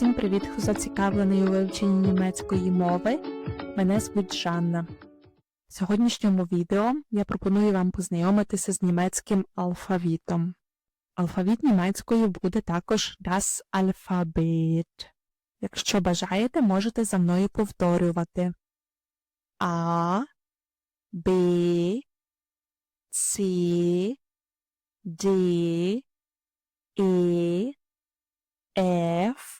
Всім привіт, хто зацікавлений у вивченні німецької мови. Мене звуть Жанна. В сьогоднішньому відео я пропоную вам познайомитися з німецьким алфавітом. Алфавіт німецькою буде також das Alphabet. Якщо бажаєте, можете за мною повторювати А, Б, С, Д, Е, F,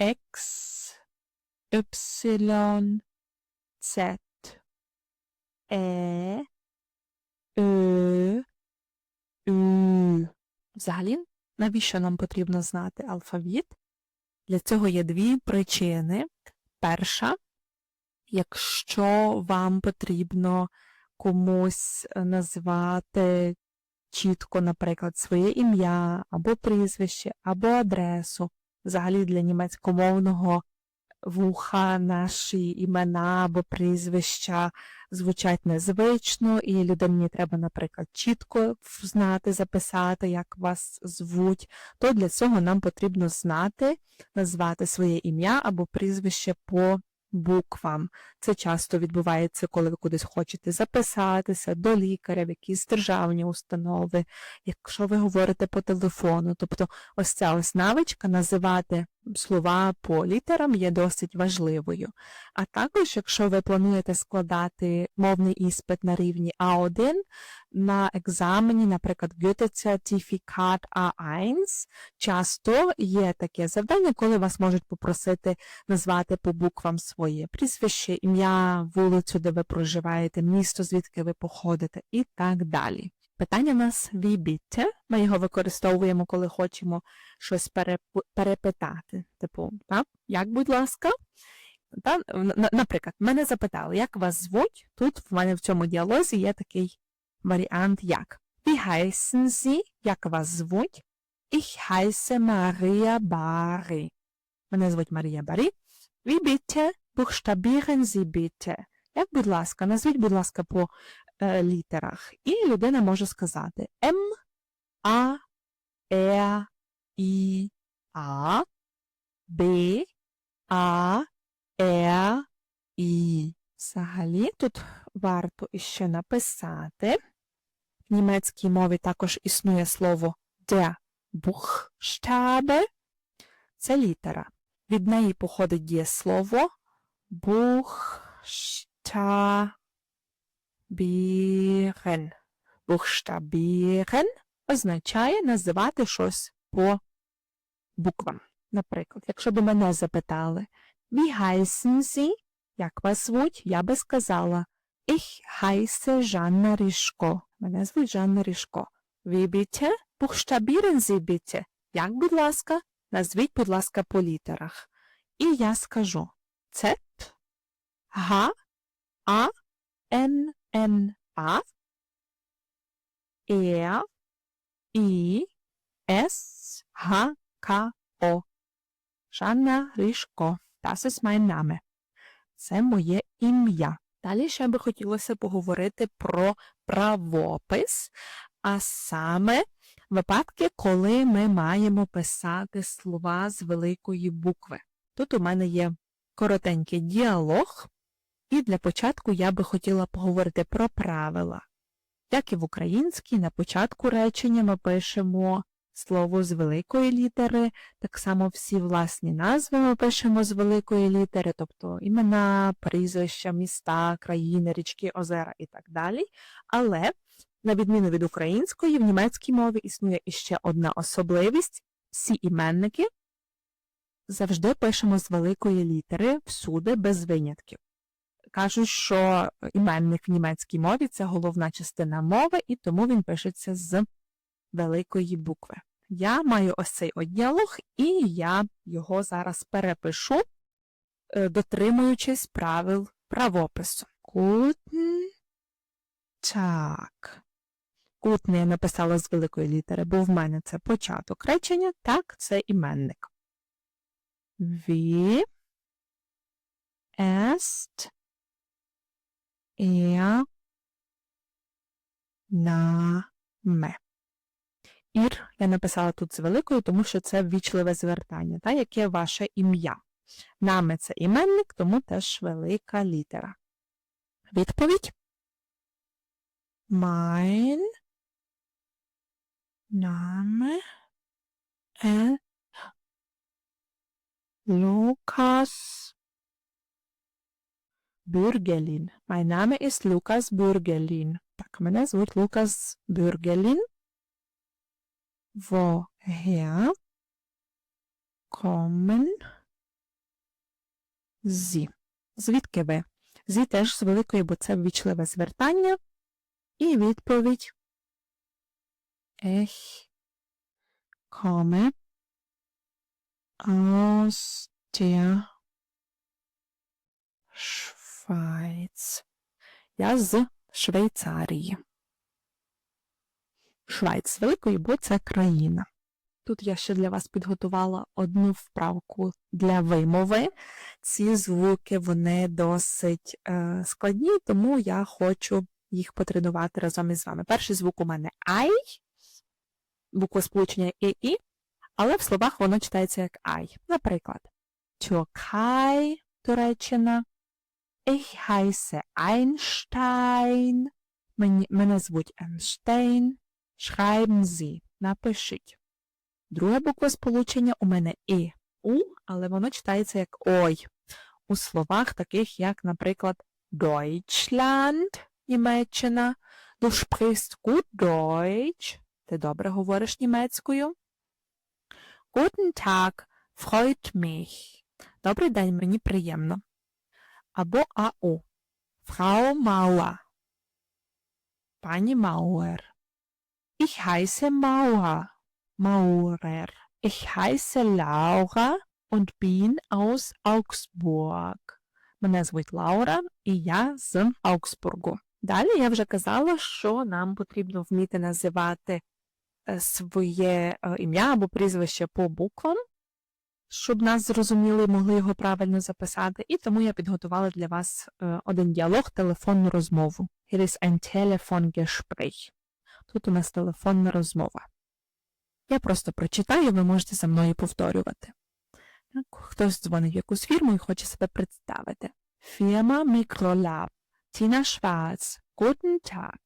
X, Y, Z, Е, Ö, Ü. Взагалі, навіщо нам потрібно знати алфавіт? Для цього є дві причини. Перша, якщо вам потрібно комусь назвати чітко, наприклад, своє ім'я, або прізвище, або адресу. Взагалі для німецькомовного вуха наші імена або прізвища звучать незвично, і людині треба, наприклад, чітко знати, записати, як вас звуть, то для цього нам потрібно знати, назвати своє ім'я або прізвище по буквам. Це часто відбувається, коли ви кудись хочете записатися до лікаря, в якісь державні установи, якщо ви говорите по телефону. Тобто ось ця ось навичка називати слова по літерам є досить важливою. А також, якщо ви плануєте складати мовний іспит на рівні А1 на екзамені, наприклад, Goethe-сертифікат А1, часто є таке завдання, коли вас можуть попросити назвати по буквам своє прізвище, ім'я, вулицю, де ви проживаєте, місто, звідки ви походите, і так далі. Питання нас «wie Ми його використовуємо, коли хочемо щось переп- перепитати. Типу, так? як, будь ласка? Та, наприклад, мене запитали, як вас звуть? Тут в мене в цьому діалозі є такий варіант як. Wie heißen Sie? Як вас звуть? Ich heiße Maria Bari. Мене звуть Марія Барі. Wie bitte? Buchstabieren Sie bitte. Як, будь ласка, назвіть, будь ласка, по літерах. І людина може сказати М, А, Е, І, А, Б, А, Е, І. Взагалі тут варто іще написати. В німецькій мові також існує слово der Buchstabe. Це літера. Від неї походить дієслово Buchstabieren. Buchstabieren означає називати щось по буквам. Наприклад, якщо б мене запитали Wie heißen Sie? Як вас звуть? Я би сказала Ich heiße Жанна Ріжко. Мене звуть Жанна Ріжко. Ви bitte? Buchstabieren Sie bitte. Як, будь ласка, назвіть, будь ласка, по літерах. І я скажу Z, Г, А, Н, Н, А, Е, І, С, Г, К, О. Жанна Ріжко. Das ist mein Name. Це моє ім'я. Далі ще би хотілося поговорити про правопис, а саме випадки, коли ми маємо писати слова з великої букви. Тут у мене є коротенький діалог, і для початку я би хотіла поговорити про правила. Як і в українській, на початку речення ми пишемо слово з великої літери, так само всі власні назви ми пишемо з великої літери, тобто імена, прізвища, міста, країни, річки, озера і так далі. Але, на відміну від української, в німецькій мові існує іще одна особливість. Всі іменники завжди пишемо з великої літери, всюди, без винятків. Кажуть, що іменник в німецькій мові це головна частина мови, і тому він пишеться з великої букви. я маю ось цей от діалог, і я його зараз перепишу, е, дотримуючись правил правопису. Guten Tag. Guten я написала з великої літери, бо в мене це початок речення, так, це іменник. Wie est er Name. Ір я написала тут з великою, тому що це ввічливе звертання, та, яке ваше ім'я. Наме це іменник, тому теж велика літера. Відповідь. Mein Name ist Lukas Bürgelin. Mein Name ist Lukas Bürgelin. Так, мене звуть Лукас Бюргелін. Woher kommen Sie? Звідки ви? Зі теж з великої, бо це ввічливе звертання. І відповідь Ich komme aus der Schweiz. Я з Швейцарії. Швейц великої, бо це країна. Тут я ще для вас підготувала одну вправку для вимови. Ці звуки вони досить е, складні, тому я хочу їх потренувати разом із вами. Перший звук у мене ай, буква сполучення і, але в словах воно читається як ай. Наприклад, Türkei, Туреччина, Ich heiße Einstein. Мене звуть Einstein. Schreiben Sie. Напишіть. Друга буква сполучення у мене І. У, але воно читається як ой. У словах таких, як, наприклад, Deutschland, Німеччина. Du sprichst gut Deutsch. Ти добре говориш німецькою. Guten Tag, freut mich. Добрий день, мені приємно. Або АУ. Frau Mauer. Пані Мауер. Ich heiße Mauer. Maurer. Ich heiße Laura und bin aus Augsburg. Мене звуть Лаура, і я з Аугсбургу. Далі я вже казала, що нам потрібно вміти називати е, своє е, ім'я або прізвище по буквам, щоб нас зрозуміли і могли його правильно записати. І тому я підготувала для вас е, один діалог, телефонну розмову. Hier ist ein Telefongespräch. Тут у нас телефонна розмова. Я просто прочитаю, ви можете за мною повторювати. Хтось дзвонить в якусь фірму і хоче себе представити. Фірма Microlab. Tina Schwarz. Guten Tag.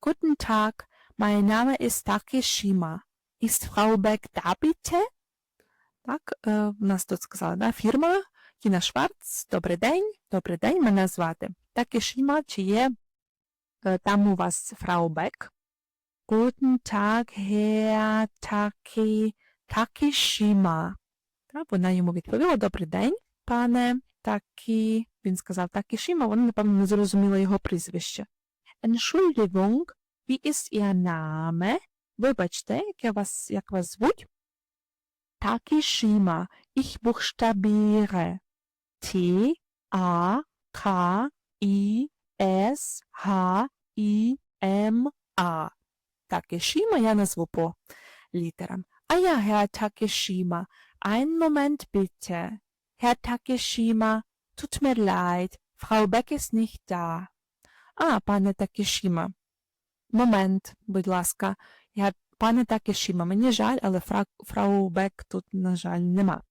Guten Tag, mein Name ist Takeshima. Ist Frau Beck da bitte? Так, е, в нас тут сказали, да, фірма Тіна Шварц. Добрий день, добрий день, мене звати. Такешіма, чи є е, там у вас Фрау Бек? Guten Tag, Herr Taki, Takeshima. Так, вона йому відповіла, добрий день, пане Такі. Він сказав Такішіма, вона, напевно, не зрозуміла його прізвище. Entschuldigung, wie ist Ihr Name? Вибачте, як, вас, як вас звуть? Takishima. Ich buchstabiere. T, A, K, I, S, H, I, M, A. Takeshima я назву по літерам. Ah ja, Herr Takeshima, einen Moment bitte. Herr Takeshima, tut mir leid, Frau Beck ist nicht da. А, пане Такешіма. Момент, будь ласка. Я, пане Такешіма, мені жаль, але фра, фрау Бек тут, на жаль, нема.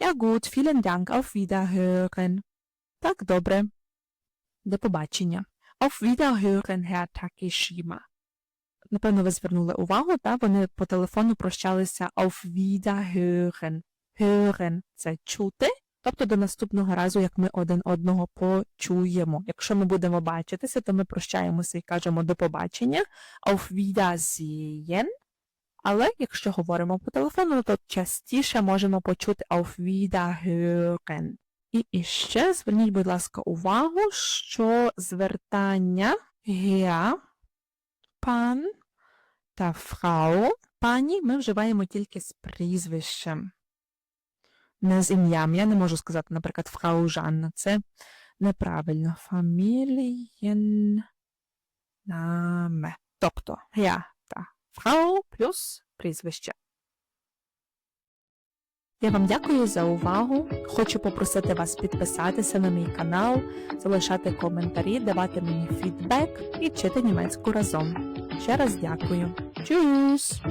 Ja gut, vielen Dank, auf Wiederhören. Так, добре. До побачення. Auf Wiederhören, Herr Takeshima. Напевно, ви звернули увагу, та вони по телефону прощалися auf Wiederhören. Hören – це чути, тобто до наступного разу, як ми один одного почуємо. Якщо ми будемо бачитися, то ми прощаємося і кажемо до побачення, auf Wiedersehen. Але якщо говоримо по телефону, то частіше можемо почути auf Wiederhören. І іще зверніть, будь ласка, увагу, що звертання Herr, пан та Frau, пані ми вживаємо тільки з прізвищем. Не з ім'ям. Я не можу сказати, наприклад, Фрау Жанна. Це неправильно. Фамілієннаме. Тобто я та Фрау плюс прізвище. Я вам дякую за увагу. Хочу попросити вас підписатися на мій канал, залишати коментарі, давати мені фідбек і вчити німецьку разом. Ще раз дякую. Tschüss!